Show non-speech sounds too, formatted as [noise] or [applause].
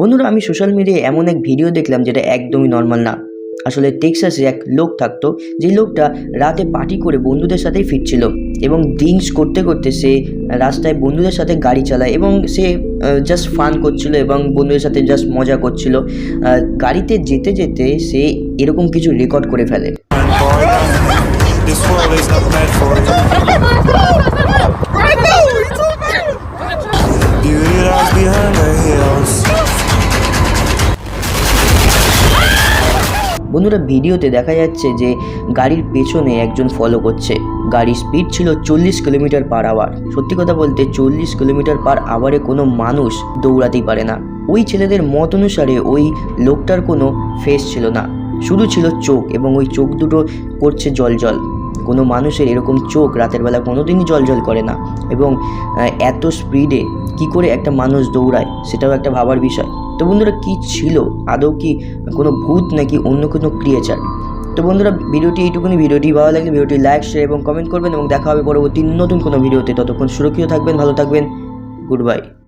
বন্ধুরা আমি সোশ্যাল মিডিয়ায় এমন এক ভিডিও দেখলাম যেটা একদমই নর্মাল না। আসলে টেক্সাসে এক লোক থাকতো যে লোকটা রাতে পার্টি করে বন্ধুদের সাথেই ফিরছিল এবং ড্রিঙ্কস করতে করতে সে রাস্তায় বন্ধুদের সাথে গাড়ি চালায় এবং সে জাস্ট ফান করছিল এবং বন্ধুদের সাথে জাস্ট মজা করছিল। গাড়িতে যেতে যেতে সে এরকম কিছু রেকর্ড করে ফেলে। [laughs] বন্ধুরা ভিডিওতে দেখা যাচ্ছে যে গাড়ির পেছনে একজন ফলো করছে। গাড়ির স্পিড ছিল চল্লিশ কিলোমিটার পার আওয়ার সত্যি কথা বলতে চল্লিশ কিলোমিটার পার আওয়ারে কোনো মানুষ দৌড়াতেই পারে না। ওই ছেলেদের মত অনুসারে ওই লোকটার কোনো ফেস ছিল না। শুধু ছিল চোখ এবং ওই চোখ দুটো করছে জল জল। কোনো মানুষের এরকম চোখ রাতের বেলা কোনো দিনই জল জল করে না। এবং এত স্পিডে কি করে একটা মানুষ দৌড়ায়, সেটাও একটা ভাবার বিষয়। তো বন্ধুরা, কি ছিল? আদৌ কি কোনো ভূত নাকি অন্য কোনো ক্রিয়েচার তো বন্ধুরা, ভিডিওটি এইটুকুনি। ভিডিওটি ভালো লাগলে ভিডিওটি লাইক শেয়ার এবং কমেন্ট করবেন এবং দেখা হবে পরবর্তী নতুন কোনো ভিডিওতে। ততক্ষণ সুরক্ষিত থাকবেন, ভালো থাকবেন গুড বাই